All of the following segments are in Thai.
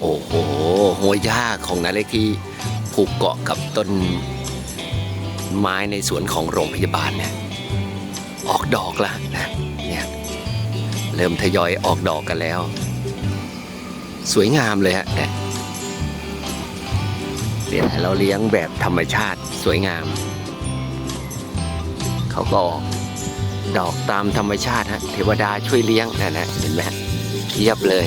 โอ้โหโหหญ้าของนาเล็กที่ผูกเกาะกับต้นไม้ในสวนของโรงพยาบาลเนี่ยออกดอกละนะเนี่ยเริ่มทยอยออกดอกกันแล้ว สวยงามเลยฮะเนี่ยเราเลี้ยงแบบธรรมชาติสวยงาม เขาก็ออกดอกตามธรรมชาติฮะเทวดาช่วยเลี้ยงนะนะเห็นไหมเทียบเลย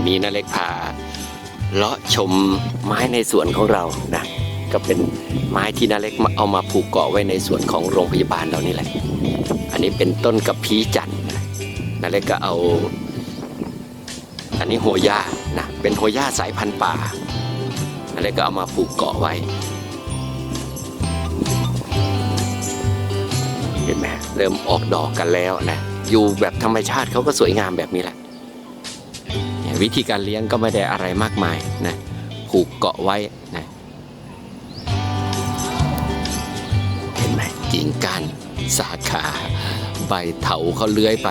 วันนี้นาเล็กพาเลาะชมไม้ในสวนของเรานะก็เป็นไม้ที่นาเล็กเอามาผูกเกาะไว้ในสวนของโรงพยาบาลเรานี่แหละ อันนี้เป็นต้นกระพี้จันนะนาเล็กก็เอา อันนี้โหย่านะเป็นโหย่าสายพันธุ์ป่านาเล็กก็เอามาผูกเกาะไว้เห็นไหมเริ่มออกดอกกันแล้วนะอยู่แบบธรรมชาติเขาก็สวยงามแบบนี้แหละ วิธีการเลี้ยงก็ไม่ได้อะไรมากมายนะผูกเกาะไว้นะเห็นไหมกิ่งกานสาขาใบเถาเขาเลื้อยไป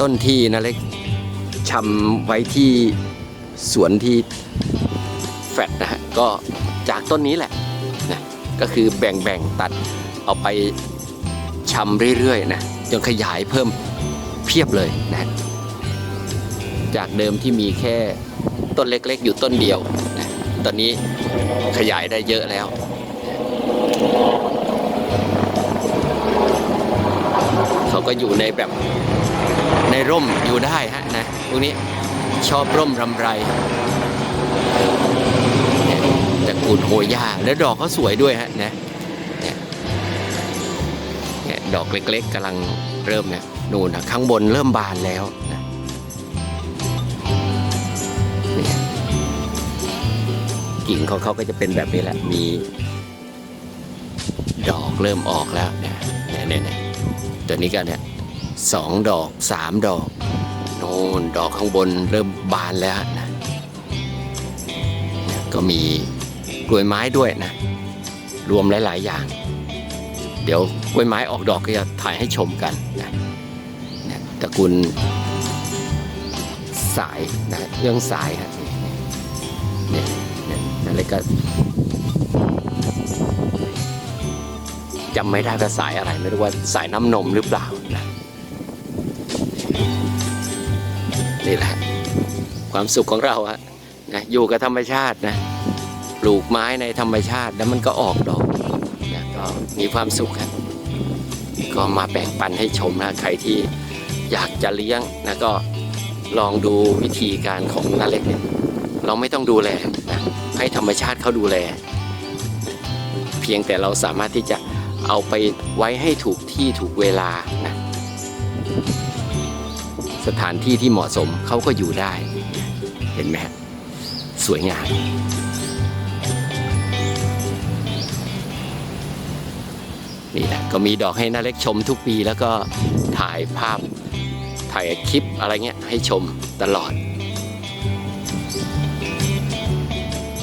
ต้นที่นะเล็กชำไว้ที่สวนที่แฟดนะฮะก็จากต้นนี้แหละนะก็คือแบ่งๆตัดเอาไปชำเรื่อยๆนะจนขยายเพิ่ม พียบเลยนะ จากเดิมที่มีแค่ต้นเล็กๆ อยู่ต้นเดียวนะตอนนี้ขยายได้เยอะแล้วเขาก็อยู่ในแบบในร่มอยู่ได้ฮะนะพวกนี้ชอบร่มรำไรเนี่กูลโฮยาแล้วดอกเขาสวยด้วยฮะนะเนี่ยดอกเล็กๆกำลังเริ่มเนี่ย นู่นนะข้างบนเริ่มบานแล้วนะกิ่งของเขาก็จะเป็นแบบนี้แหละ มีดอกเริ่มออกแล้วเนี่ยเนี่ยเนี่ยเนี่ยตัวนี้ก็เนี่ยสองดอกสามดอกโน่นดอกข้างบนเริ่มบานแล้วนะก็มีกล้วยไม้ด้วยนะ รวมหลาย ๆ อย่าง เดี๋ยวกล้วยไม้ออกดอกก็จะถ่ายให้ชมกันนะ ตระกูลสายนะเรื่องสายฮะเนี่ยเนี่ยอะไรก็จำไม่ได้ว่าสายอะไรไม่รู้ว่าสายน้ำนมหรือเปล่านะนี่แหละความสุขของเราอะนะอยู่กับธรรมชาตินะปลูกไม้ในธรรมชาติแล้วมันก็ออกดอกนะก็มีความสุขครับก็มาแบ่งปันให้ชมนะใครที่ อยากจะเลี้ยงนะก็ลองดูวิธีการของนาเล็กเนี่ยเราไม่ต้องดูแลนะให้ธรรมชาติเขาดูแล เพียงแต่เราสามารถที่จะเอาไปไว้ให้ถูกที่ถูกเวลานะสถานที่ที่เหมาะสมเขาก็อยู่ได้ เห็นไหมสวยงามนี่แหละก็มีดอกให้นาเล็กชมทุกปีแล้วก็ถ่ายภาพ ถ่ายคลิปอะไรเงี้ยให้ชมตลอด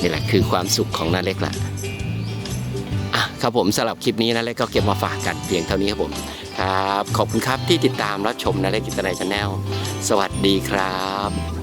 นี่แหละคือความสุขของนาเล็กละอะครับผมสำหรับคลิปนี้นาเล็กก็เก็บมาฝากกันเพียงเท่านี้ครับผม ครับ ขอบคุณครับที่ติดตามรับชมนาเล็กกิตนายชาแนลสวัสดีครับ